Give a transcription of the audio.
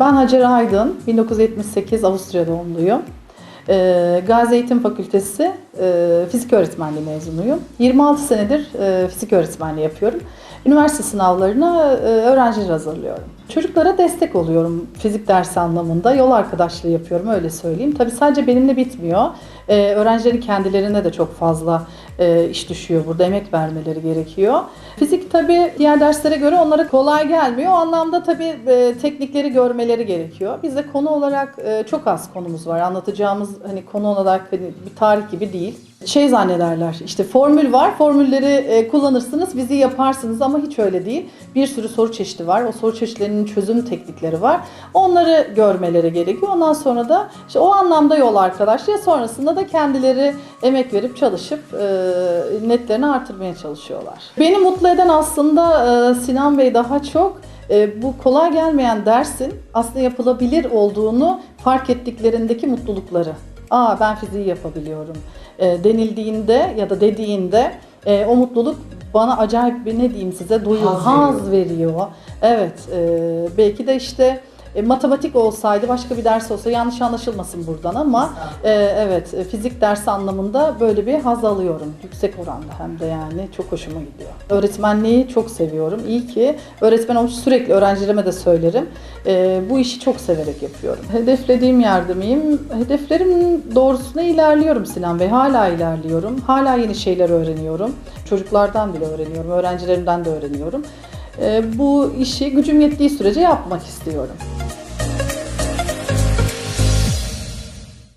Ben Hacer Aydın, 1978 Avusturya doğumluyum. Ee, Gazi Eğitim Fakültesi e, fizik öğretmenliği mezunuyum. 26 senedir e, fizik öğretmenliği yapıyorum. Üniversite sınavlarına e, öğrenciler hazırlıyorum. Çocuklara destek oluyorum fizik dersi anlamında. Yol arkadaşlığı yapıyorum öyle söyleyeyim. Tabii sadece benimle bitmiyor. Ee, öğrencilerin kendilerine de çok fazla e, iş düşüyor burada. Emek vermeleri gerekiyor. Fizik tabii diğer derslere göre onlara kolay gelmiyor. O anlamda tabii e, teknikleri görmeleri gerekiyor. Bizde konu olarak e, çok az konumuz var. Anlatacağımız hani konu olarak hani bir tarih gibi değil. Şey zannederler işte formül var formülleri e, kullanırsınız bizi yaparsınız ama hiç öyle değil. Bir sürü soru çeşidi var. O soru çeşitlerinin çözüm teknikleri var. Onları görmeleri gerekiyor. Ondan sonra da işte o anlamda yol arkadaşlığı sonrasında da kendileri emek verip çalışıp e, netlerini artırmaya çalışıyorlar. Beni mutlu eden aslında e, Sinan Bey daha çok bu kolay gelmeyen dersin aslında yapılabilir olduğunu fark ettiklerindeki mutlulukları. Aa ben fiziği yapabiliyorum e, denildiğinde ya da dediğinde e, o mutluluk bana acayip bir ne diyeyim size duyuyor, Haz haz, veriyor. Evet, e, belki de işte e, matematik olsaydı başka bir ders olsa yanlış anlaşılmasın buradan ama e, evet e, fizik dersi anlamında böyle bir haz alıyorum yüksek oranda hem de yani çok hoşuma gidiyor. Öğretmenliği çok seviyorum. İyi ki öğretmen olmuş sürekli öğrencilerime de söylerim. E, bu işi çok severek yapıyorum. Hedeflediğim yerde miyim? Hedeflerim doğrusuna ilerliyorum Sinan Bey. Hala ilerliyorum. Hala yeni şeyler öğreniyorum. Çocuklardan bile öğreniyorum. Öğrencilerimden de öğreniyorum. E, bu işi gücüm yettiği sürece yapmak istiyorum.